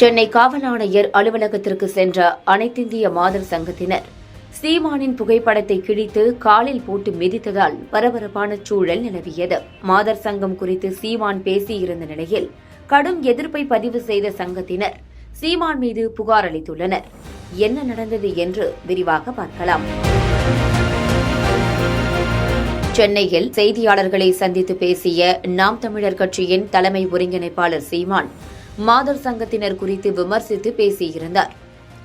சென்னை காவல் ஆணையர் அலுவலகத்திற்கு சென்ற அனைத்திந்திய மாதர் சங்கத்தினர். சீமானின் புகைப்படத்தை கிழித்து காலில் போட்டு மிதித்ததால் பரபரப்பான சூழல் நிலவியது. மாதர் சங்கம் குறித்து சீமான் பேசியிருந்த நிலையில் கடும் எதிர்ப்பை பதிவு செய்த சங்கத்தினர் சீமான் மீது புகார் அளித்துள்ளனர். என்ன நடந்தது என்று விரிவாக பார்க்கலாம். சென்னையில் செய்தியாளர்களை சந்தித்து பேசிய நாம் தமிழர் கட்சியின் தலைமை ஒருங்கிணைப்பாளர் சீமான் மாதர் சங்கத்தினர் குறித்து விமர்சித்து பேசியிருந்தார்.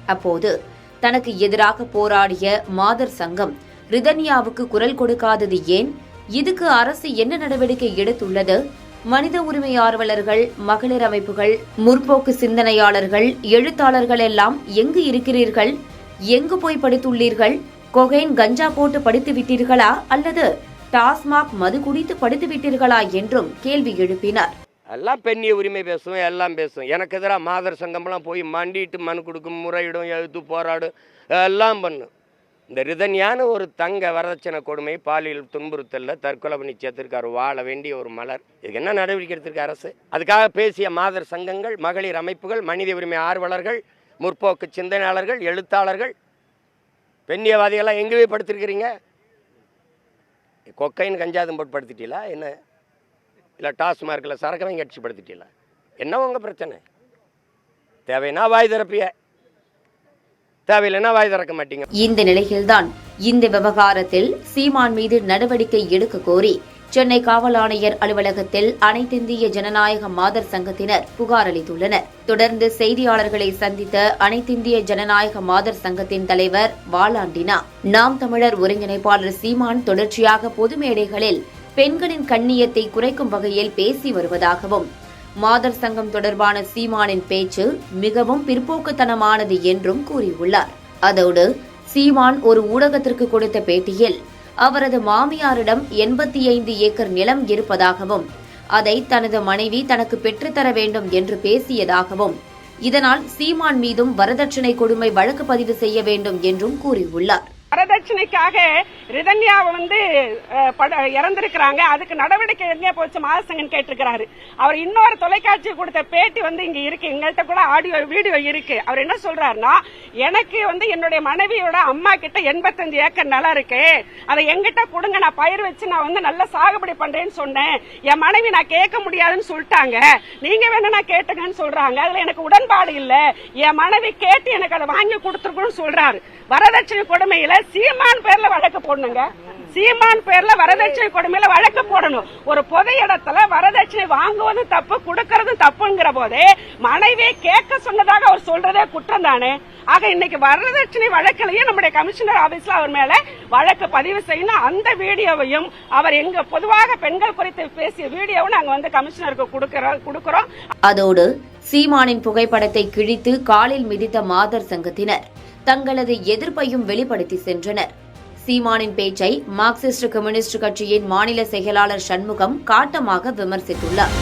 அப்போது தனக்கு எதிராக போராடிய மாதர் சங்கம் ரிதன்யாவுக்கு குரல் கொடுக்காதது ஏன்? இதுக்கு அரசு என்ன நடவடிக்கை எடுத்துள்ளது? மனித உரிமை ஆர்வலர்கள் மகளிர் அமைப்புகள் முற்போக்கு சிந்தனையாளர்கள் எழுத்தாளர்கள் எல்லாம் எங்கு இருக்கிறீர்கள்? எங்கு போய் படித்துள்ளீர்கள்? கொகைன் கஞ்சா போட்டு படித்து விட்டீர்களா? அல்லது டாஸ்மாக் மது குடித்து படித்து விட்டீர்களா? என்றும் கேள்வி எழுப்பினார். எல்லாம் பெண்ணிய உரிமை பேசுவோம் எல்லாம் பேசுவோம் எனக்கு எதிராக மாதர் சங்கம்லாம் போய் மண்டிட்டு மனு கொடுக்கும் முறையிடும் எழுத்து போராடும் எல்லாம் பண்ணும். இந்த ரிதன்யான ஒரு தங்க வரதட்சணை கொடுமை பாலியல் துன்புறுத்தலில் தற்கொலை பண்ணி சேர்த்திருக்காரு வாழ வேண்டிய ஒரு மலர். இதுக்கு என்ன நடவடிக்கை எடுத்திருக்கு அரசு? அதுக்காக பேசிய மாதர் சங்கங்கள் மகளிர் அமைப்புகள் மனித உரிமை ஆர்வலர்கள் முற்போக்கு சிந்தனையாளர்கள் எழுத்தாளர்கள் பெண்ணியவாதிகள்லாம் எங்கே போய் படுத்திருக்கிறீங்க? கொக்கைன்னு கஞ்சாதம் போட்டு படுத்திட்டீங்களா? என்ன? இல்லை டாஸ்மார்க்கில் சரக்கு வாங்கி அடிச்சு என்ன உங்கள் பிரச்சனை? தேவைன்னா வாய் திறப்பிய. தேவையில்லைன்னா வாய் திறக்க மாட்டீங்க. இந்த நிலையில்தான் இந்த விவகாரத்தில் சீமான் மீது நடவடிக்கை எடுக்க கோரி சென்னை காவல் ஆணையர் அலுவலகத்தில் அனைத்திந்திய ஜனநாயக மாதர் சங்கத்தினர் புகார் அளித்துள்ளனர். தொடர்ந்து செய்தியாளர்களை சந்தித்த அனைத்திந்திய ஜனநாயக மாதர் சங்கத்தின் தலைவர் வாலாண்டினா நாம் தமிழர் ஒருங்கிணைப்பாளர் சீமான் தொடர்ச்சியாக பொது மேடைகளில் பெண்களின் கண்ணியத்தை குறைக்கும் வகையில் பேசி வருவதாகவும் மாதர் சங்கம் தொடர்பான சீமானின் பேச்சு மிகவும் பிற்போக்குத்தனமானது என்றும் கூறியுள்ளார். அதோடு சீமான் ஒரு ஊடகத்திற்கு கொடுத்த பேட்டியில் அவரது மாமியாரிடம் எண்பத்தி ஐந்து ஏக்கர் நிலம் இருப்பதாகவும் அதை தனது மனைவி தனக்கு பெற்றுத்தர வேண்டும் என்று பேசியதாகவும் இதனால் சீமான் மீதும் வரதட்சணை கொடுமை வழக்கு பதிவு செய்ய வேண்டும் என்றும் கூறியுள்ளார். வரதட்சணைக்காக ரிதன்யா வந்து பட- இறந்திருக்கிறாங்க. அதுக்கு நடவடிக்கை எங்கே போச்சு மாதசங்கன் கேட்டிருக்கிறாரு. அவர் இன்னொரு தொலைக்காட்சி கொடுத்த பேட்டி வந்து இங்க இருக்கு. எங்கள்கிட்ட கூட ஆடியோ வீடியோ இருக்கு. அவர் என்ன சொல்றாருன்னா எனக்கு வந்து என்னுடைய மனைவியோட அம்மா கிட்ட எண்பத்தஞ்சு ஏக்கர் நிலம் இருக்கு. அதை எங்கிட்ட கொடுங்க. நான் பயிர் வச்சு நான் வந்து நல்ல சாகுபடி பண்றேன்னு சொன்னேன். என் மனைவி நான் கேட்க முடியாதுன்னு சொல்லிட்டாங்க. நீங்க வேணா நான் கேட்டுங்கன்னு சொல்றாங்க. அதுல எனக்கு உடன்பாடு இல்ல. என் மனைவி கேட்டு எனக்கு அதை வாங்கி கொடுத்துருக்குன்னு சொல்றாரு. வரதட்சணை கொடுமையில சீமான் பேர்ல வழக்கு போடணுங்க. சீமான் பேர்ல வரதட்சணை கொடுமையில வழக்கு போடணும். ஒரு பொது இடத்துல வரதட்சணை வாங்குவதும் தப்பு கொடுக்கறதும் தப்புங்கிற போதே மனைவியை கேட்க சொன்னதாக அவர் சொல்றதே குற்றம் தானே ஆக இன்னைக்கு வரதட்சணை வழக்கிலையும் நம்முடைய கமிஷனர் ஆபீஸ்ல அவர் மேல வழக்கு பதிவு செய்யணும். அந்த வீடியோவையும் அவர் எங்க பொதுவாக பெண்கள் குறித்து பேசிய வீடியோவும் நாங்க வந்து கமிஷனருக்கு கொடுக்கறோம் கொடுக்கறோம். அதோடு சீமானின் புகைப்படத்தை கிழித்து காலில் மிதித்த மாதர் சங்கத்தினர். தங்களது எதிர்ப்பையும் வெளிப்படுத்தி சென்றனர். சீமானின் பேச்சை மார்க்சிஸ்ட் கம்யூனிஸ்ட் கட்சியின் மாநில செயலாளர் சண்முகம் காட்டமாக விமர்சித்துள்ளார்.